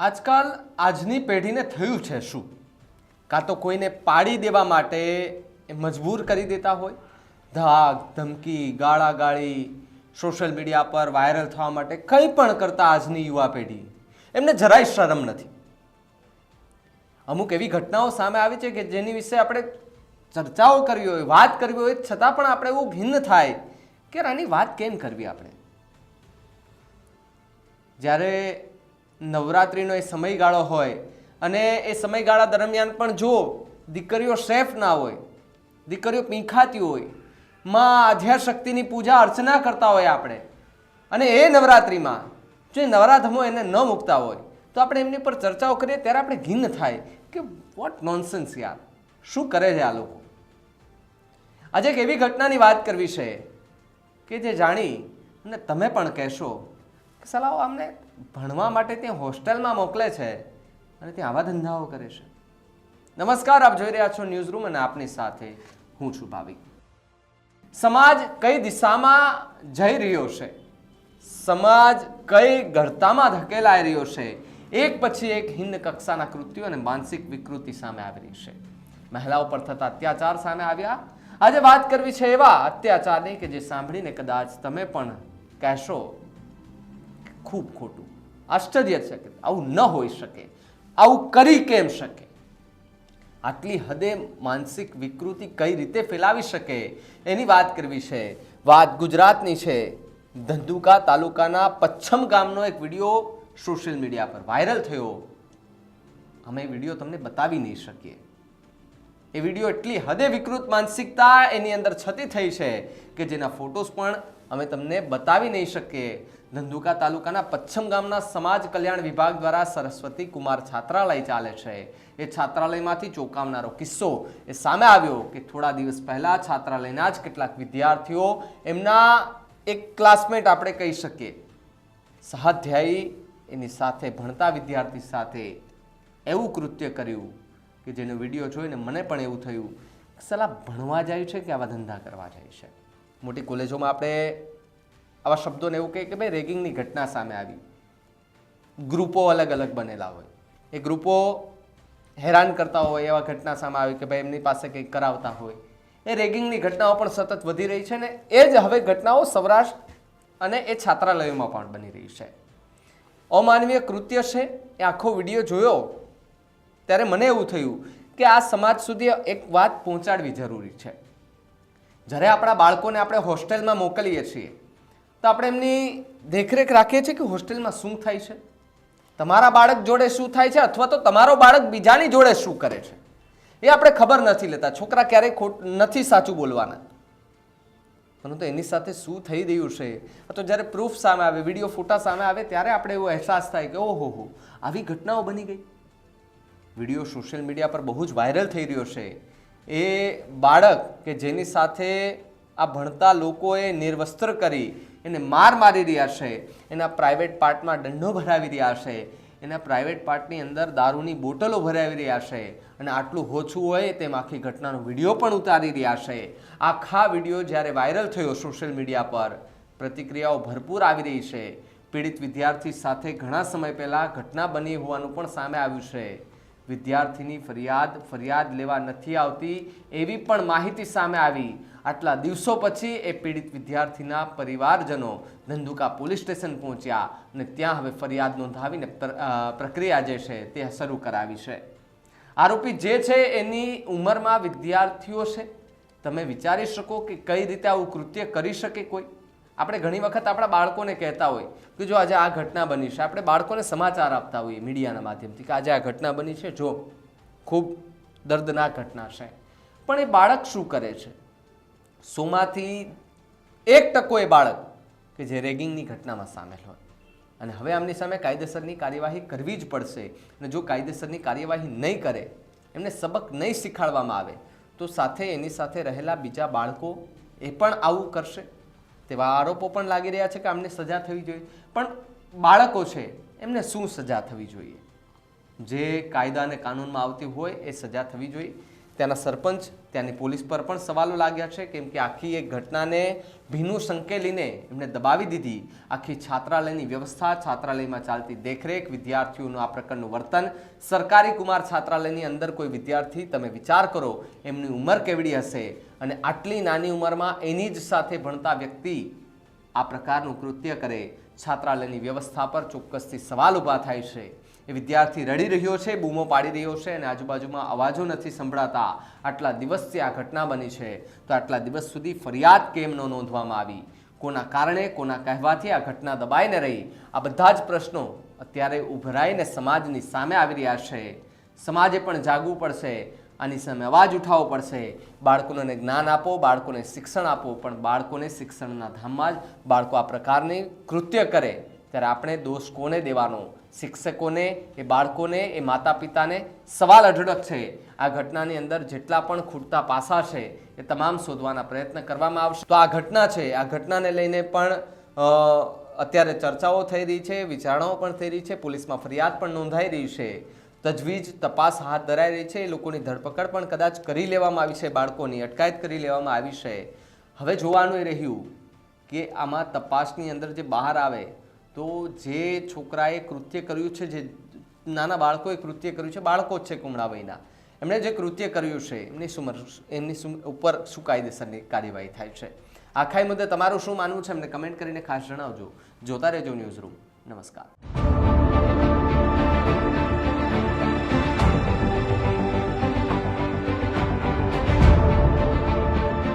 આજકાલ આજની પેઢીને થયું છે શું? કાં તો કોઈને પાડી દેવા માટે મજબૂર કરી દેતા હોય? ધાક, ધમકી, ગાળાગાળી, સોશિયલ મીડિયા પર વાયરલ થવા માટે કંઈ પણ કરતા આજની યુવા પેઢી. એમને જરાય શરમ નથી. અમુક એવી ઘટનાઓ સામે આવી છે કે જેની વિશે આપણે ચર્ચાઓ કરવી હોય, વાત કરવી હોય, છતાં પણ આપણે એવું ભિન્ન થાય કે આની વાત કેમ કરવી આપણે? જ્યારે નવરાત્રિનો એ સમયગાળો હોય અને એ સમયગાળા દરમિયાન પણ જો દીકરીઓ સેફ ના હોય, દીકરીઓ પીંખાતી હોય, માં આધ્યાશક્તિની પૂજા અર્ચના કરતા હોય આપણે, અને એ નવરાત્રિમાં જો નવરાધમો એને ન મૂકતા હોય, તો આપણે એમની પર ચર્ચાઓ કરીએ, ત્યારે આપણે ઘિન્ન થાય કે વોટ નોનસન્સ યાર, શું કરે છે આ લોકો? આજે એક એવી ઘટનાની વાત કરવી છે કે જે જાણી અને તમે પણ કહેશો કે સલાહ અમને ભણવા માટે ત્યાં હોસ્ટેલમાં મોકલે છે અને ત્યાં આવા ધંધાઓ કરે છે. નમસ્કાર, આપ જોઈ રહ્યા છો ન્યૂઝ રૂમ અને આપની સાથે હું છું ભાવિક. સમાજ કઈ દિશામાં જઈ રહ્યો છે? સમાજ કઈ ગળતામાં ધકેલાઈ રહ્યો છે? એક પછી એક હિન્દ કક્ષાના કૃત્યો અને માનસિક વિકૃતિ સામે આવી રહી છે. મહિલાઓ પર થતા અત્યાચાર સામે આવ્યા. આજે વાત કરવી છે એવા અત્યાચારની કે જે સાંભળીને કદાચ તમે પણ કહેશો ખૂબ ખોટું. આશ્ચર્ય છે કે આવું ન હોઈ શકે. આવું કરી કેમ શકે? આટલી હદે માનસિક વિકૃતિ કઈ રીતે ફેલાવી શકે? એની વાત કરવી છે. વાત ગુજરાતની છે. ધંધુકા તાલુકાના પચ્છમ ગામનો એક વીડિયો સોશિયલ મીડિયા પર વાયરલ થયો. અમે વીડિયો તમને બતાવી નહીં શકીએ. એ વીડિયો એટલી હદે વિકૃત માનસિકતા એની અંદર છતી થઈ છે કે જેના ફોટોસ પણ અમે તમને બતાવી નહીં શકીએ. ધંધુકા તાલુકાના પચ્છમ ગામના સમાજ કલ્યાણ વિભાગ દ્વારા સરસ્વતી કુમાર છાત્રાલય ચાલે છે. એ છાત્રાલયમાંથી ચોંકાવનારો કિસ્સો એ સામે આવ્યો કે થોડા દિવસ પહેલા છાત્રાલયના જ કેટલાક વિદ્યાર્થીઓ એમના એક ક્લાસમેટ આપણે કહી શકીએ. સહાધ્યાયી એની સાથે ભણતા વિદ્યાર્થી સાથે એવું કૃત્ય કર્યું કે જેનો વીડિયો જોઈને મને પણ એવું થયું સલાહ ભણવા જાય છે કે આવા ધંધા કરવા જાય છે? મોટી કોલેજોમાં આપણે આવા શબ્દોને એવું કહે કે ભાઈ રેગિંગની ઘટના સામે આવી. ગ્રુપો અલગ અલગ બનેલા હોય. એ ગ્રુપો હેરાન કરતા હોય એવા ઘટના સામે આવી કે ભાઈ એમની પાસે કંઈક કરાવતા હોય. એ રેગિંગની ઘટનાઓ પણ સતત વધી રહી છે ને એ જ હવે ઘટનાઓ સૌરાષ્ટ્ર અને એ છાત્રાલયોમાં પણ બની રહી છે. અમાનવીય કૃત્ય છે, એ આખો વીડિયો જોયો ત્યારે મને એવું થયું કે આ સમાજ સુધી એક વાત પહોંચાડવી જરૂરી છે. જ્યારે આપણા બાળકોને આપણે હોસ્ટેલમાં મોકલીએ છીએ તો આપણે એમની દેખરેખ રાખીએ છીએ કે હોસ્ટેલમાં શું થાય છે? તમારા બાળક જોડે શું થાય છે અથવા તો તમારો બાળક બીજાની જોડે શું કરે છે? એ આપણે ખબર નથી લેતા. છોકરા ક્યારેય ખોટ નથી સાચું બોલવાના. પરંતુ એની સાથે શું થઈ રહ્યું છે? તો જ્યારે પ્રૂફ સામે આવે, વીડિયો, ફોટા સામે આવે, ત્યારે આપણે એવો અહેસાસ થાય કે ઓહો હો, આવી ઘટનાઓ બની ગઈ. વીડિયો સોશિયલ મીડિયા પર બહુ જ વાયરલ થઈ રહ્યો છે. એ બાળક કે જેની સાથે આ ભણતા લોકોએ નિર્વસ્ત્ર કરી એને માર મારી રહ્યા છે. એના પ્રાઇવેટ પાર્ટમાં દંડો ભરાવી રહ્યા છે. એના પ્રાઇવેટ પાર્ટની અંદર દારૂની બોટલો ભરાવી રહ્યા છે. અને આટલું ઓછું હોય તેમ આખી ઘટનાનો વીડિયો પણ ઉતારી રહ્યા છે. આખા વીડિયો જ્યારે વાયરલ થયો સોશિયલ મીડિયા પર, પ્રતિક્રિયાઓ ભરપૂર આવી રહી છે. પીડિત વિદ્યાર્થી સાથે ઘણા સમય પહેલાં ઘટના બની હોવાનું પણ સામે આવ્યું છે. વિદ્યાર્થીની ફરિયાદ ફરિયાદ લેવા નથી આવતી એવી પણ માહિતી સામે આવી. આટલા દિવસો પછી એ પીડિત વિદ્યાર્થીના પરિવારજનો ધંધુકા પોલીસ સ્ટેશન પહોંચ્યા અને ત્યાં હવે ફરિયાદ નોંધાવીને પ્રક્રિયા જે છે તે શરૂ કરાવી છે. આરોપી જે છે એની ઉંમરમાં વિદ્યાર્થીઓ છે. તમે વિચારી શકો કે કઈ રીતે આવું કૃત્ય કરી શકે કોઈ? આપણે ઘણી વખત આપણા બાળકોને કહેતા હોય કે જો આજે આ ઘટના બની છે. આપણે બાળકોને સમાચાર આપતા હોઈએ મીડિયાના માધ્યમથી કે આજે આ ઘટના બની છે. જો, ખૂબ દર્દનાક ઘટના છે. પણ એ બાળક શું કરે છે? સોમાંથી એક ટકો એ બાળક કે જે રેગિંગની ઘટનામાં સામેલ હોય. અને હવે આમની સામે કાયદેસરની કાર્યવાહી કરવી જ પડશે. અને જો કાયદેસરની કાર્યવાહી નહીં કરે, એમને સબક નહીં શીખવાડવામાં આવે, તો સાથે એની સાથે રહેલા બીજા બાળકો એ પણ આવું કરશે? તેવા આરોપો પણ લાગી રહ્યા છે કે આમને સજા થવી જોઈએ. પણ બાળકો છે, એમને શું સજા થવી જોઈએ? જે કાયદા અને કાનૂનમાં આવતી હોય એ સજા થવી જોઈએ. ત્યાંના સરપંચ, ત્યાંની પોલીસ પર પણ સવાલો લાગ્યા છે, કેમ કે આખી એક ઘટનાને ભીનું સંકેલીને એમણે દબાવી દીધી. આખી છાત્રાલયની વ્યવસ્થા, છાત્રાલયમાં ચાલતી દેખરેખ, વિદ્યાર્થીઓનું આ પ્રકારનું વર્તન, સરકારી કુમાર છાત્રાલયની અંદર કોઈ વિદ્યાર્થી, તમે વિચાર કરો, એમની ઉંમર કેવડી હશે? અને આટલી નાની ઉંમરમાં એની જ સાથે ભણતા વ્યક્તિ આ પ્રકારનું કૃત્ય કરે. છાત્રાલયની વ્યવસ્થા પર ચોક્કસથી સવાલ ઊભા થાય છે. એ વિદ્યાર્થી રડી રહ્યો છે, બૂમો પાડી રહ્યો છે અને આજુબાજુમાં અવાજો નથી સંભળાતા. આટલા દિવસથી આ ઘટના બની છે. તો આટલા દિવસ સુધી ફરિયાદ કેમ ન નોંધવામાં આવી? કોના કારણે, કોના કહેવાથી આ ઘટના દબાઈને રહી? આ બધા જ પ્રશ્નો અત્યારે ઉભરાઈને સમાજની સામે આવી રહ્યા છે. સમાજે પણ જાગવું પડશે. આની સામે અવાજ ઉઠાવવો પડશે. બાળકોને જ્ઞાન આપો, બાળકોને શિક્ષણ આપો, પણ બાળકોને શિક્ષણના ધામમાં જ બાળકો આ પ્રકારની કૃત્ય કરે. ત્યારે આપણે દોષ કોને દેવાનો? શિક્ષકોને? એ બાળકોને? એ માતા પિતાને સવાલ અઢળક છે. આ ઘટનાની અંદર જેટલા પણ ખૂટતા પાસા છે, એ તમામ શોધવાના પ્રયત્ન કરવામાં આવશે. તો આ ઘટના છે. આ ઘટનાને લઈને પણ અત્યારે ચર્ચાઓ થઈ રહી છે, વિચારણાઓ પણ થઈ રહી છે, પોલીસમાં ફરિયાદ પણ નોંધાઈ રહી છે. તજવીજ, તપાસ હાથ ધરાઈ રહી છે. એ લોકોની ધરપકડ પણ કદાચ કરી લેવામાં આવી છે. બાળકોની અટકાયત કરી લેવામાં આવી છે. હવે જોવાનું એ રહ્યું કે આમાં તપાસની અંદર જે બહાર આવે, તો જે છોકરાએ કૃત્ય કર્યું છે, જે નાના બાળકોએ કૃત્ય કર્યું છે, બાળકો જ છે કુમળા એમણે જે કૃત્ય કર્યું છે, એમની શું એમની ઉપર શું કાયદેસરની કાર્યવાહી થાય છે? આખા મુદ્દે તમારું શું માનવું છે? એમને કમેન્ટ કરીને ખાસ જણાવજો. જોતા રહેજો ન્યૂઝ રૂમ. નમસ્કાર.